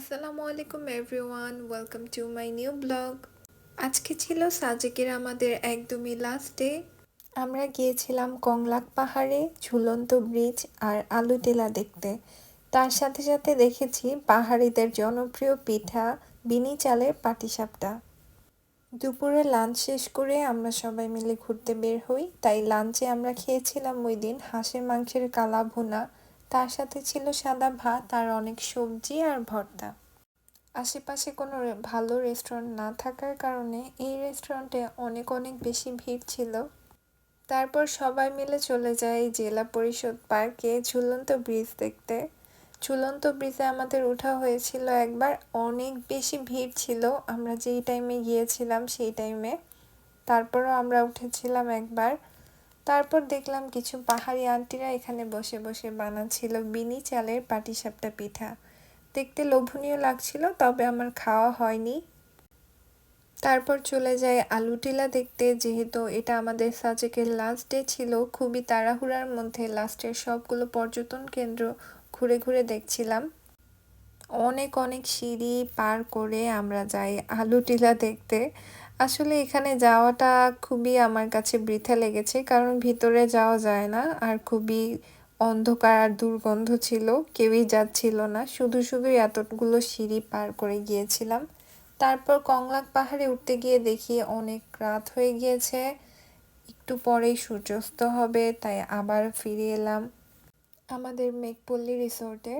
আসসালামু আলাইকুম everyone, welcome to my new vlog. আজকে ছিল সাজেকের আমাদের একদমই লাস্ট ডে আমরা গিয়েছিলাম কংলাক পাহাড়ে, ঝুলন্ত ব্রিজ আর আলু টেলা দেখতে। তার সাথে সাথে দেখেছি পাহাড়িদের জনপ্রিয় পিঠা, বিনি চালের পাটিসাপটা। দুপুরে লাঞ্চ শেষ করে আমরা সবাই মিলে ঘুরতে বের হই। তাই লাঞ্চে আমরা খেয়েছিলাম ওই দিন হাঁসের মাংসের কালা ভুনা তার সাথে ছিল সাদা ভাত আর অনেক সবজি আর ভর্তা। আশেপাশে কোনো ভালো রেস্টুরেন্ট না থাকার কারণে এই রেস্টুরেন্টে অনেক অনেক বেশি ভিড় ছিল। তারপর সবাই মিলে চলে যাই জেলা পরিষদ পার্কে ঝুলন্ত ব্রিজ দেখতে। ঝুলন্ত ব্রিজে আমাদের ওঠা হয়েছিল একবার। অনেক বেশি ভিড় ছিল। আমরা যেই টাইমে গিয়েছিলাম সেই টাইমে তারপরও আমরা উঠেছিলাম একবার। তারপর দেখলাম কিছু পাহাড়ি আন্টিরা এখানে বসে বসে বানাচ্ছিল বিনি চালের পাটিসাপটা পিঠা। দেখতে লোভনীয় লাগছিল, তবে আমার খাওয়া হয়নি। তারপর চলে যাই আলু টিলা দেখতে, যেহেতু এটা আমাদের সাজেকের লাস্ট ডে ছিল, খুবই তাড়াহুড়ার মধ্যে লাস্টের সবগুলো পর্যটন কেন্দ্র ঘুরে ঘুরে দেখছিলাম। অনেক অনেক সিঁড়ি পার করে আমরা যাই আলু টিলা দেখতে। আসলে এখানে যাওয়াটা খুবই আমার কাছে বৃথা লেগেছে, কারণ ভিতরে যাওয়া যায় না, আর খুবই অন্ধকার আর দুর্গন্ধ ছিল, কেউই যাচ্ছিল না। শুধু শুধুই এতগুলো সিঁড়ি পার করে গিয়েছিলাম। তারপর কংলাক পাহাড়ে উঠতে গিয়ে দেখি অনেক রাত হয়ে গিয়েছে, একটু পরেই সূর্যাস্ত হবে, তাই আবার ফিরে এলাম আমাদের মেঘপল্লী রিসোর্টে।